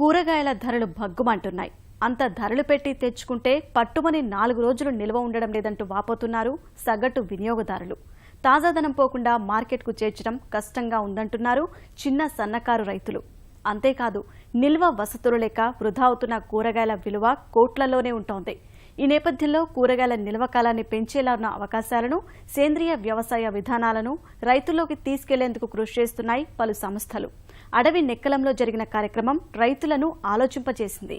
కూరగాయల ధరలు భగ్గుమంటున్నాయి. అంత ధరలు పెట్టి తెచ్చుకుంటే పట్టుమని నాలుగు రోజులు నిల్వ ఉండడం లేదంటూ వాపోతున్నారు సగటు వినియోగదారులు. తాజాదనం పోకుండా మార్కెట్కు చేర్చడం కష్టంగా ఉందంటున్నారు చిన్న సన్నకారు రైతులు. అంతేకాదు నిల్వ వసతులు లేక వృధా అవుతున్న కూరగాయల విలువ కోట్లలోనే ఉంటోంది. ఈ నేపథ్యంలో కూరగాయల నిల్వ కాలాన్ని పెంచేలా ఉన్న అవకాశాలను సేంద్రియ వ్యవసాయ విధానాలను రైతుల్లోకి తీసుకెళ్ళేందుకు కృషి చేస్తున్నాయి పలు సంస్థలు. అడవి నెక్కలంలో జరిగిన కార్యక్రమం రైతులను ఆలోచింపచేసింది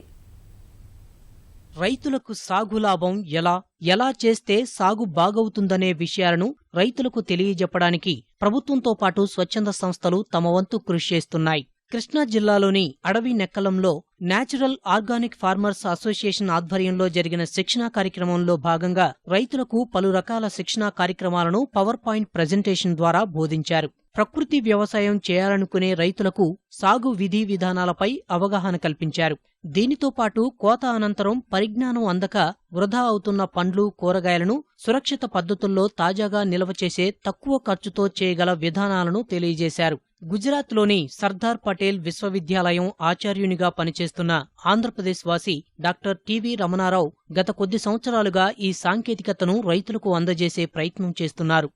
రైతులకు సాగు లాభం ఎలా ఎలా చేస్తే సాగు బాగవుతుందనే విషయాలను రైతులకు తెలియజెప్పడానికి ప్రభుత్వంతో పాటు స్వచ్ఛంద సంస్థలు తమ వంతు కృషి చేస్తున్నాయి. కృష్ణా జిల్లాలోని అడవి నెక్కలంలో నేచురల్ ఆర్గానిక్ ఫార్మర్స్ అసోసియేషన్ ఆధ్వర్యంలో జరిగిన శిక్షణా కార్యక్రమంలో భాగంగా రైతులకు పలు రకాల శిక్షణా కార్యక్రమాలను పవర్ పాయింట్ ప్రజెంటేషన్ ద్వారా బోధించారు. ప్రకృతి వ్యవసాయం చేయాలనుకునే రైతులకు సాగు విధి విధానాలపై అవగాహన కల్పించారు. దీనితో పాటు కోత అనంతరం పరిజ్ఞానం అందక వృధా అవుతున్న పండ్లు కూరగాయలను సురక్షిత పద్ధతుల్లో తాజాగా నిల్వ చేసే తక్కువ ఖర్చుతో చేయగల విధానాలను తెలియజేశారు. గుజరాత్లోని సర్దార్ పటేల్ విశ్వవిద్యాలయం ఆచార్యునిగా పనిచేస్తున్న ఆంధ్రప్రదేశ్ వాసి డాక్టర్ టివి రమణారావు గత కొద్ది సంవత్సరాలుగా ఈ సాంకేతికతను రైతులకు అందజేసే ప్రయత్నం చేస్తున్నారు.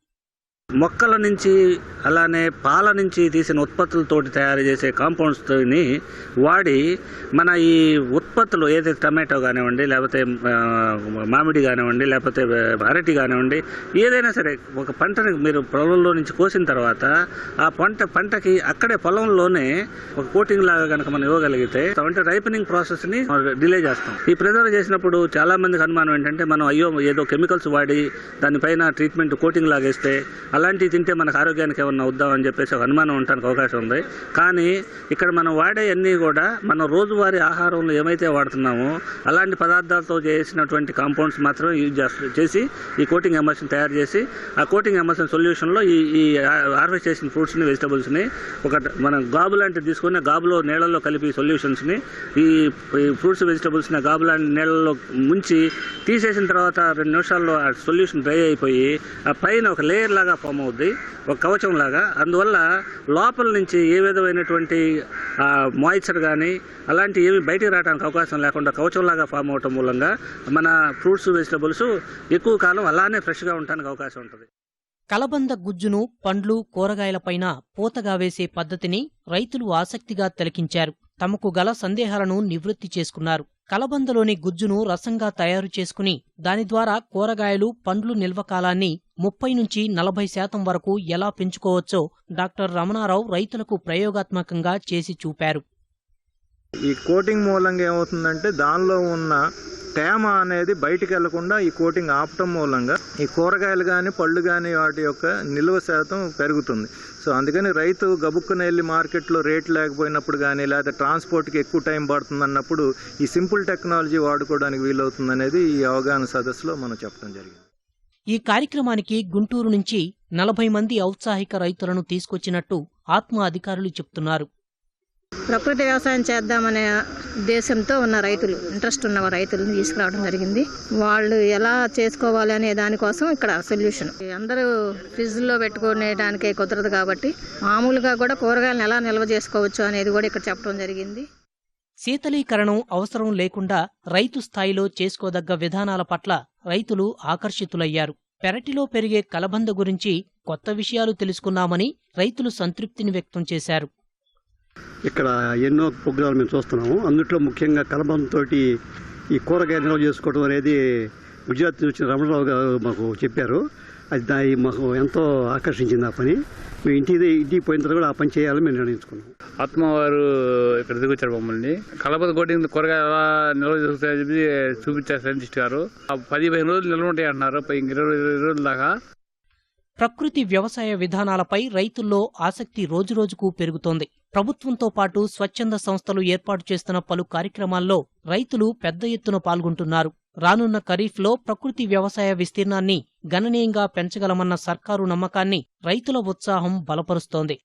మొక్కల నుంచి అలానే పాల నుంచి తీసిన ఉత్పత్తులతోటి తయారు చేసే కాంపౌండ్స్తోని వాడి మన ఈ ఉత్పత్తులు ఏదైతే టమాటో కానివ్వండి లేకపోతే మామిడి కానివ్వండి లేకపోతే అరటి కానివ్వండి ఏదైనా సరే ఒక పంటని మీరు పొలంలో నుంచి కోసిన తర్వాత ఆ పంట పంటకి అక్కడే పొలంలోనే ఒక కోటింగ్ లాగా కనుక మనం ఇవ్వగలిగితే అంటే రైపనింగ్ ప్రాసెస్ని డిలే చేస్తాం. ఈ ప్రిజర్వ్ చేసినప్పుడు చాలా మందికి అనుమానం ఏంటంటే మనం అయ్యో ఏదో కెమికల్స్ వాడి దానిపైన ట్రీట్మెంట్ కోటింగ్ లాగేస్తే అలాంటివి తింటే మనకు ఆరోగ్యానికి ఏమన్నా వద్దామని చెప్పేసి ఒక అనుమానం ఉండడానికి అవకాశం ఉంది. కానీ ఇక్కడ మనం వాడే అన్నీ కూడా మనం రోజువారీ ఆహారంలో ఏమైతే వాడుతున్నామో అలాంటి పదార్థాలతో చేసినటువంటి కాంపౌండ్స్ మాత్రమే యూజ్ చేస్తూ చేసి ఈ కోటింగ్ ఎమర్షన్ తయారు చేసి ఆ కోటింగ్ ఎమర్షన్ సొల్యూషన్లో ఈ ఈ హార్వెస్ట్ చేసిన ఫ్రూట్స్ని వెజిటబుల్స్ని ఒక మనం గాబు లాంటిది తీసుకుని గాబులో నీళ్ళల్లో కలిపి సొల్యూషన్స్ని ఈ ఫ్రూట్స్ వెజిటబుల్స్ని గాబు లాంటి నీళ్ళలో ముంచి తీసేసిన తర్వాత రెండు నిమిషాల్లో ఆ సొల్యూషన్ డ్రై అయిపోయి ఆ పైన ఒక లేయర్ లాగా ఫామ్ అవుద్ది. ఒక కవచం లాగా. అందువల్ల లోపల నుంచి ఏ విధమైనటువంటి మాయిశ్చర్ కానీ అలాంటి ఏమి బయటికి రావడానికి అవకాశం లేకుండా కవచం లాగా ఫామ్ అవటం మూలంగా మన ఫ్రూట్స్ వెజిటబుల్స్ ఎక్కువ కాలం అలానే ఫ్రెష్గా ఉండడానికి అవకాశం ఉంటుంది. కలబంద గుజ్జును పండ్లు కూరగాయలపైన పూతగా వేసే పద్ధతిని రైతులు ఆసక్తిగా తిలకించారు. తమకు గల సందేహాలను నివృత్తి చేసుకున్నారు. కలబందలోని గుజ్జును రసంగా తయారు చేసుకుని దాని ద్వారా కూరగాయలు పండ్లు నిల్వ కాలాన్ని ముప్పై నుంచి నలభై శాతం వరకు ఎలా పెంచుకోవచ్చో డాక్టర్ రమణారావు రైతులకు ప్రయోగాత్మకంగా చేసి చూపారు. ఈ కోటింగ్ మూలంగా ఏమవుతుందంటే దానిలో ఉన్న తేమ అనేది బయటికి వెళ్ళకుండా ఈ కోటింగ్ ఆపటం మూలంగా ఈ కూరగాయలు కానీ పళ్ళు కానీ వాటి యొక్క నిల్వ శాతం పెరుగుతుంది. సో అందుకని రైతు గబుక్కున వెళ్ళి మార్కెట్లో రేట్ లేకపోయినప్పుడు కానీ లేదా ట్రాన్స్పోర్ట్కి ఎక్కువ టైం పడుతుంది అన్నప్పుడు ఈ సింపుల్ టెక్నాలజీ వాడుకోవడానికి వీలవుతుంది అనేది ఈ అవగాహన సదస్సులో మనం చెప్పడం జరిగింది. ఈ కార్యక్రమానికి గుంటూరు నుంచి నలభై మంది ఔత్సాహిక రైతులను తీసుకొచ్చినట్టు ఆత్మ అధికారులు చెప్తున్నారు. ప్రకృతి వ్యవసాయం చేద్దామనే ఉద్దేశంతో ఉన్న రైతులు ఇంట్రెస్ట్ ఉన్న రైతులను తీసుకురావడం జరిగింది. వాళ్ళు ఎలా చేసుకోవాలి అనే దానికోసం ఇక్కడ సొల్యూషన్ అందరూ ఫ్రిడ్జ్లో పెట్టుకునేదానికే కుదరదు కాబట్టి మామూలుగా కూడా కూరగాయలను ఎలా నిల్వ చేసుకోవచ్చు అనేది కూడా ఇక్కడ చెప్పడం జరిగింది. శీతలీకరణం అవసరం లేకుండా రైతు స్థాయిలో చేసుకోదగ్గ విధానాల పట్ల రైతులు ఆకర్షితులయ్యారు. పెరటిలో పెరిగే కలబంద గురించి కొత్త విషయాలు తెలుసుకున్నామని రైతులు సంతృప్తిని వ్యక్తం చేశారు. ఇక్కడ ఎన్నో ప్రోగ్రాలు మేము చూస్తున్నాము. అందుట్లో ముఖ్యంగా కలబంతో ఈ కూరగాయ నిల్వ చేసుకోవడం అనేది గుజరాత్ నుంచి రమణరావు గారు మాకు చెప్పారు. అది దాని మాకు ఎంతో ఆకర్షించింది ఆ పని. మేము ఇంటికి ఇంటికి పోయిన తర్వాత కూడా ఆ పని చేయాలని మేము నిర్ణయించుకున్నాం. ఆత్మవారు ఇక్కడ దిగొచ్చారు మమ్మల్ని. కలపద కోటింగ్ కూరగాయలు ఎలా నిల్వ చేస్తాయని చెప్పి చూపించారు సైంటిస్ట్ గారు. ఆ పది పదిహేను రోజులు నిల్వ ఉంటాయి అంటున్నారు. ఇరవై ఇరవై రోజుల దాకా. ప్రకృతి వ్యవసాయ విధానాలపై రైతుల్లో ఆసక్తి రోజురోజుకు పెరుగుతోంది. ప్రభుత్వంతో పాటు స్వచ్ఛంద సంస్థలు ఏర్పాటు చేస్తున్న పలు కార్యక్రమాల్లో రైతులు పెద్ద ఎత్తున పాల్గొంటున్నారు. రానున్న ఖరీఫ్లో ప్రకృతి వ్యవసాయ విస్తీర్ణాన్ని గణనీయంగా పెంచగలమన్న సర్కారు నమ్మకాన్ని రైతుల ఉత్సాహం బలపరుస్తోంది.